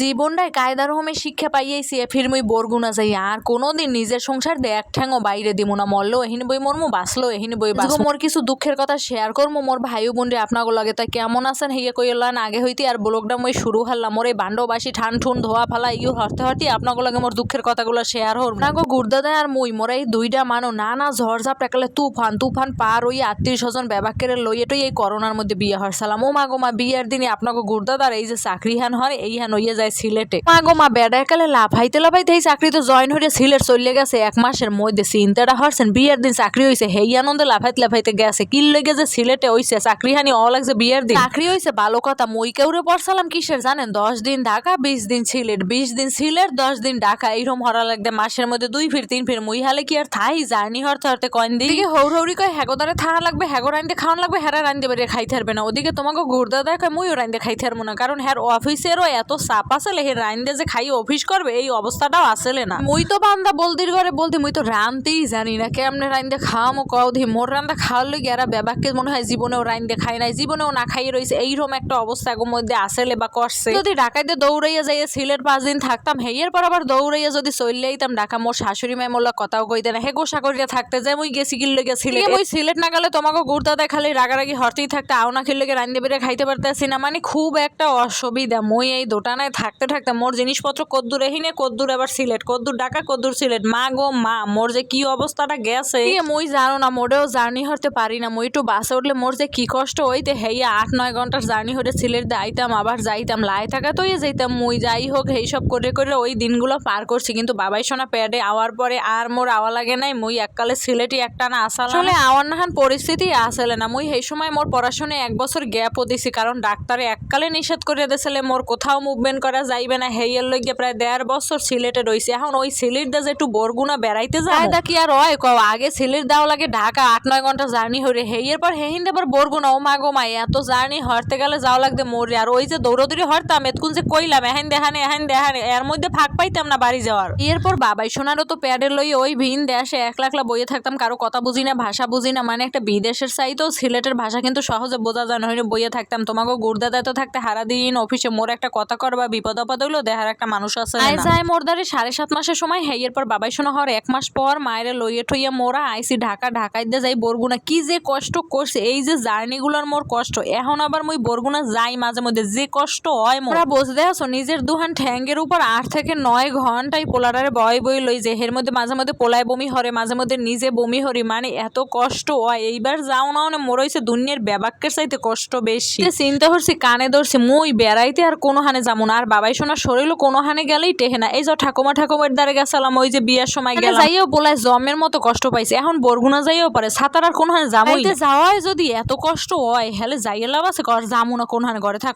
জীবনটায় কায়দার হোমে শিক্ষা পাইয়াইছি ফির মুই বরগুনা যাই। আর কোনোদিন নিজের সংসার দে এক ঠ্যাংও বাইরে দিব না। মরলো এহিন বই মরমু বাঁচলো এহিন বই বাঁচবো মোর কিছু দুঃখের কথা শেয়ার করব মোর ভাই বোন রে আপনাকে লাগে। তা কেমন আছেন হিয়ে কইলান আগে হইতে আর ব্লগটা মই শুরু হারলাম। মোর এই বান্ডবাসী ঠান ঠুন ধোয়া ফালা ইউ হরতে হরতে আপনাকে লাগে মোর দুঃখের কথাগুলো শেয়ার হর না গো গুর্দাদা আর মুই মোর এই দুইটা মানো না না ঝড় ঝড়ঝাপ টাকালে তুফান তুফান পার ওই আত্মীয় স্বজন ব্যবাকের লই এটাই এই করোনার মধ্যে বিয়ে হরসালাম। ও মা গো মা বিয়ের দিনে আপনাকে গুর্দাদার এই যে চাকরি হান হয় এই হান হইয়া যায় সিলেটে। মা গো, মা বেড়া কালে লাফাইতে লাফাইতে এই চাকরি তো জয়েন হয়ে সিলেট চলে গেছে। এক মাসের মধ্যে চিন্তাটা হরছেন, বিয়ের দিন চাকরি হয়েছে হেই আনন্দে লাফাইতে লাফাইতে গেছে। কি লেগে যে সিলেটে হইছে চাকরি হানি অ লাগছে বিয়ের দিন। চাকরি হয়েছে ভালো কথা, মই কেউরে পড়সালাম কিসের জানেন? দশ দিন ঢাকা, বিশ দিন সিলেট, বিশ দিন সিলেট, দশ দিন ঢাকা এইরকম হরা লাগবে মাসের মধ্যে দুই ফির, তিন ফির। মুই হালে কি আর থাই? জার্নি হরতে হরতে কয়েন দিকে হৌর হৌরি কয় হ্যাগোদারে থাকা লাগবে হ্যাগো রাইন্দে খাওয়ান লাগবে হেরা রাইন্দে বেরিয়ে খাইতে পারবে না। ওদিকে তোমাকে ঘুরতে দেয় কয় মুইও রাইন্দে খাইতে পারব না, কারণ হ্যার অফিসেরও এত চাপ আসলে হে রাইন্দে যে খাই অফিস করবে, এই অবস্থাটাও আসলে না। মুই তো বান্দা বলদির ঘরে বলতে মুই তো রানতেই জানি না, কেমনে রাইন্দে খাওয়ামো কও দি। মোর রান্দা খাওয়ার লই এরা বেবাককে মনে হয় জীবনেও রাইন্দে খাই নাই, জীবনেও না খাইয়ে রয়েছে এইরকম একটা অবস্থা আগের মধ্যে আসলে বা করছে। যদি ঢাকাইতে দৌড়াইয়া যাইয়া সিলেট পাঁচ দিন থাকতাম হেয়ের পর আবার দৌড়াইয়া যদি চললে আইতাম, ঢাকা মোর শাশুড়ি মাই মোল্লা কথাও কইতে না। হে গোসা করিয়া থাকতে যাই মুই গেছি কিল লেগে সিলেট। মুই সিলেট না গেলে তোমাকে ঘুরতে দেয় খালি রাগারাগি হরতেই থাকতে আও না খেললে রান্দে বেড়ে খাইতে পারতেছি না। মানে খুব একটা অসুবিধা, মুই এই দোটানায় থাকতে থাকতে মোর জিনিসপত্র কদ্দুর এহিনে কদ্দুর এবার সিলেট। কদ্দুর ঢাকা কদ্দুর সিলেট। মা গো মা মোর যে কি অবস্থাটা গেছে? মুই জানো না মোরেও জার্নি হতে পারি না। মুই একটু বাসে উঠলে মোর যে কি কষ্ট হইতে হেইয়া আট নয় ঘণ্টার জার্নি হতে সিলেট আইতাম আবার যাইতাম লাই থাকা তো যাইতাম। মুই যাই হোক এইসব করে করে ওই দিনগুলো পার করছি। কিন্তু বাবাই সোনা প্যাডে আওয়ার পরে আর মোর আওয়া লাগে নাই। মুই এককালে সিলেটই একটা না আসাল আসলে আওয়ার নাহান পরিস্থিতি আসলে না। মুই সেই সময় মোর পড়াশোনায় এক বছর গ্যাপও দিছি কারণ ডাক্তারে এককালে নিষেধ করে দিয়েছিলে মোর কোথাও মুভমেন্ট করা যাইবে না হেইয়ের লইগে প্রায় দেড় বছর সিলেটে রইছে এখন ওই সিলেট দা যে একটু বরগুনা বেড়াইতে যায় দা কি আর হয় কও আগে সিলেট দাও লাগে ঢাকা আট নয় ঘণ্টা জার্নি হরে হেইয়ের পর হেহিন্দে আবার বরগুনা ও মা গো মা এত জার্নি হরতে গেলে যাও লাগতে মরে আর ওই যে দৌড়দৌড়ি হরতাম এতক্ষণ যে কইলাম এহেন দেহানে এহেন দেহানে এর মধ্যে ফাঁক পাইতাম না বাড়ি যাওয়ার এরপর বাবাই সোনারও তো প্যাডের লই ওই ভিন দেশে এক লাখলা বইয়ে থাকতাম কারও কথা বুঝি না ভাষা বুঝি না মানে একটা বিদেশের চাইতেও সিলেটের ভাষা কিন্তু সহজে বোঝা যায় না বইয়ে থাকতাম। তোমাকে গুড়দাদা তো থাকতে হারা দিন অফিসে মোর একটা কথা করবা বিপদ আপদ হইল দেহার একটা মানুষ আছে আই যায় মোর দ্বারে সাড়ে সাত মাসের সময় হেয়ের পর বাবাই শোনা হওয়ার এক মাস পর মায়ের লইয়ে ঠইয়া মোরা আইসি ঢাকা ঢাকাই দিয়ে যাই বরগুনা। কি যে কষ্ট করছে এই যে জার্নিগুলোর মোর কষ্ট। এখন আবার মুই বরগুনা যাই মাঝে মধ্যে যে কষ্ট হয় মোরা। বুঝতে আছো নিজের দুহান ঠ্যাঙ্গের উপর আট থেকে নয় ঘন্টায় পোলারারে বয় বই লই যে এর মধ্যে মাঝে মধ্যে পোলায় বমি হরে মাঝে মধ্যে নিজে বমি হরি। মানে এত কষ্ট হয় এইবার যাও না মানে মোর হইছে দুনিয়ার ব্যাবাক্যের চাইতে কষ্ট বেশি। চিন্তা করছি কানে ধরছি মুই বেড়াইতে আর কোনো হানে যাব না। আর বাবাই শোনা শরীরও কোনো হানে গেলেই টেহে না। এই যে ঠাকুমা ঠাকুমার দ্বারে গেছিলাম ওই যে বিয়ার সময় গেলে যাইও বলায় জমের মতো কষ্ট পাইছে। এখন বরগুনা যাইও পারে সাঁতার আর কোনো হানে যাব যাওয়ায় যদি এত কষ্ট হয় হেলে যাইয়ে লাভ আছে যাব না কোনো হানে ঘরে থাক।